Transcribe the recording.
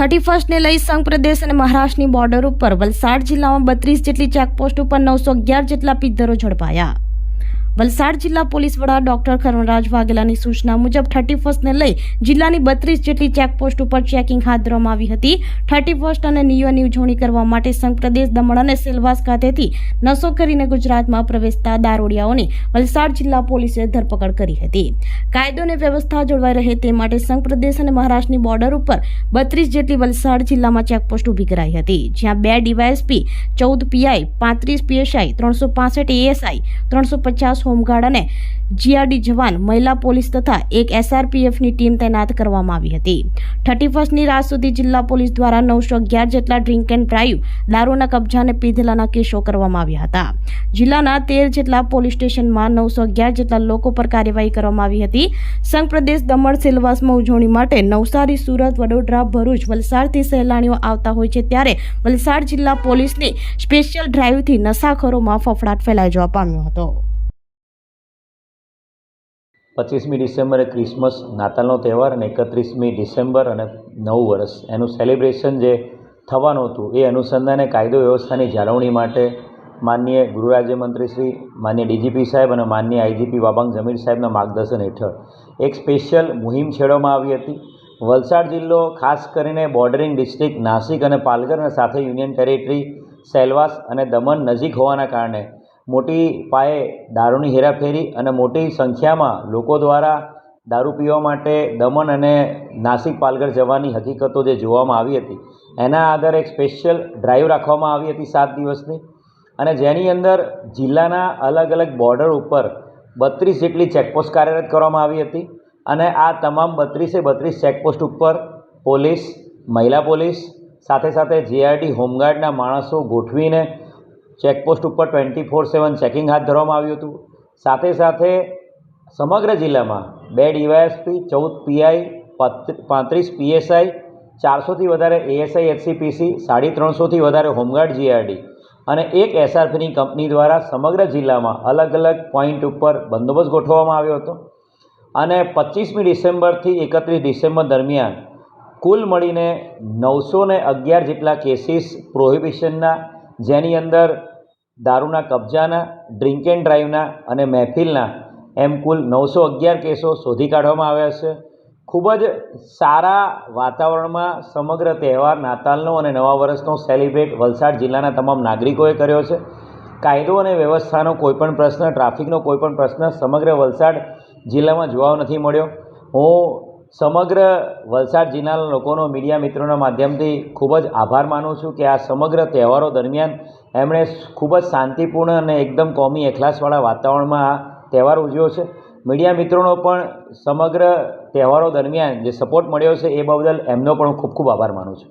Thirty ફર્સ્ટને લઈ સંઘ પ્રદેશ અને મહારાષ્ટ્રની બોર્ડર ઉપર વલસાડ જિલ્લામાં બત્રીસ જેટલી ચેકપોસ્ટ ઉપર નવસો અગિયાર જેટલા પીધરો ઝડપાયા. વલસાડ જિલ્લા પોલીસ વડા ડોક્ટર કરણરાજ વાઘેલાની સૂચના મુજબ થર્ટી ફર્સ્ટને લઈ જિલ્લાની બત્રીસ જેટલી ચેકપોસ્ટ ઉપર ચેકિંગ હાથ ધરવામાં આવી હતી. થર્ટી ફર્સ્ટ અને નિયમની ઉજવણી કરવા માટે સંઘ પ્રદેશ દમણ અને સેલવાસ ખાતેથી નસો કરીને ગુજરાતમાં પ્રવેશતા દારૂડિયાઓની વલસાડ જિલ્લા પોલીસે ધરપકડ કરી હતી. કાયદો અને વ્યવસ્થા જળવાઈ રહે તે માટે સંઘ પ્રદેશ અને મહારાષ્ટ્રની બોર્ડર ઉપર બત્રીસ જેટલી વલસાડ જિલ્લામાં ચેકપોસ્ટ ઊભી કરાઈ હતી. જ્યાં બે ડીવાયએસપી, ચૌદ પીઆઈ, પાંત્રીસ પીએસઆઈ, ત્રણસો પાસઠ એએસઆઈ, ત્રણસો પચાસ હોમગાર્ડ અને જીઆરડી જવાન મહિલા પોલીસ તથા એક એસઆરપીએફની ટીમ તૈનાત કરવામાં આવી હતી. થર્ટી ફર્સ્ટની રાત સુધી જિલ્લા પોલીસ દ્વારા નવસો અગિયાર જેટલા ડ્રિંક એન્ડ ડ્રાઈવ, દારૂના કબજાને પીધેલાના કેસો કરવામાં આવ્યા હતા. જિલ્લાના તેર જેટલા પોલીસ સ્ટેશનમાં નવસો અગિયાર જેટલા લોકો પર કાર્યવાહી કરવામાં આવી હતી. સંઘ પ્રદેશ દમણ સેલવાસમાં ઉજવણી માટે નવસારી, સુરત, વડોદરા, ભરૂચ, વલસાડથી સહેલાણીઓ આવતા હોય છે ત્યારે વલસાડ જિલ્લા પોલીસની સ્પેશિયલ ડ્રાઈવથી નશાખોરોમાં ફફડાટ ફેલાઈ જવા પામ્યો હતો. પચીસમી ડિસેમ્બરે ક્રિસમસ, નાતાલનો તહેવાર અને એકત્રીસમી ડિસેમ્બર અને નવું વર્ષ. એનું સેલિબ્રેશન જે થવાનું હતું એ અનુસંધાને કાયદો વ્યવસ્થાની જાળવણી માટે માનનીય ગૃહ રાજ્યમંત્રી શ્રી માન્ય ડીજીપી સાહેબ અને માનનીય આઈજીપી વાબાંગ જમીર સાહેબના માર્ગદર્શન હેઠળ એક સ્પેશિયલ મુહિમ છેડવામાં આવી હતી. વલસાડ જિલ્લો, ખાસ કરીને બોર્ડરિંગ ડિસ્ટ્રિક્ટ નાસિક અને પાલઘર અને સાથે યુનિયન ટેરેટરી, સેલવાસ અને દમણ નજીક હોવાના કારણે મોટી પાયે દારૂની હેરાફેરી અને મોટી સંખ્યામાં લોકો દ્વારા દારૂ પીવા માટે દમણ અને નાસિક પાલઘર જવાની હકીકતો જે જોવામાં આવી હતી, એના આધારે એક સ્પેશિયલ ડ્રાઈવ રાખવામાં આવી હતી સાત દિવસની. અને જેની અંદર જિલ્લાના અલગ અલગ બોર્ડર ઉપર બત્રીસ જેટલી ચેકપોસ્ટ કાર્યરત કરવામાં આવી હતી અને આ તમામ બત્રીસે બત્રીસ ચેકપોસ્ટ ઉપર પોલીસ, મહિલા પોલીસ, સાથે સાથે જીઆરડી હોમગાર્ડના માણસો ગોઠવીને ચેકપોસ્ટ ઉપર ટ્વેન્ટી ફોર સેવન ચેકિંગ હાથ ધરવામાં આવ્યું હતું. સાથે સાથે સમગ્ર જિલ્લામાં બે ડીવાયએસપી, ચૌદ પીઆઈ પાંત્રીસ પીએસઆઈ, ચારસોથી વધારે એએસઆઈ, એચસીપીસી, સાડી ત્રણસોથી વધારે હોમગાર્ડ જીઆરડી અને એક એસઆરપીની કંપની દ્વારા સમગ્ર જિલ્લામાં અલગ અલગ પોઈન્ટ ઉપર બંદોબસ્ત ગોઠવવામાં આવ્યો હતો. અને પચીસમી ડિસેમ્બરથી એકત્રીસ ડિસેમ્બર દરમિયાન કુલ મળીને નવસો ને અગિયાર જેટલા કેસીસ પ્રોહિબિશનના, જેની અંદર દારૂના કબજાના ડ્રિંક એન્ડ ડ્રાઈવના અને મહેફિલના એમ કુલ નવસો અગિયાર કેસો શોધી કાઢવામાં આવ્યા છે. ખૂબ જ સારા વાતાવરણમાં સમગ્ર તહેવાર નાતાલનો અને નવા વર્ષનો સેલિબ્રેટ વલસાડ જિલ્લાના તમામ નાગરિકોએ કર્યો છે. કાયદો અને વ્યવસ્થાનો કોઈપણ પ્રશ્ન ટ્રાફિકનો કોઈપણ પ્રશ્ન સમગ્ર વલસાડ જિલ્લામાં જોવા નથી મળ્યો. હું સમગ્ર વલસાડ જિલ્લાના લોકોનો, મીડિયા મિત્રોના માધ્યમથી ખૂબ જ આભાર માનું છું કે આ સમગ્ર તહેવારો દરમિયાન એમણે ખૂબ જ શાંતિપૂર્ણ અને એકદમ કોમી એખલાસવાળા વાતાવરણમાં આ તહેવાર ઉજવ્યો છે. મીડિયા મિત્રોનો પણ સમગ્ર તહેવારો દરમિયાન જે સપોર્ટ મળ્યો છે એ બદલ એમનો પણ ખૂબ ખૂબ આભાર માનું છું.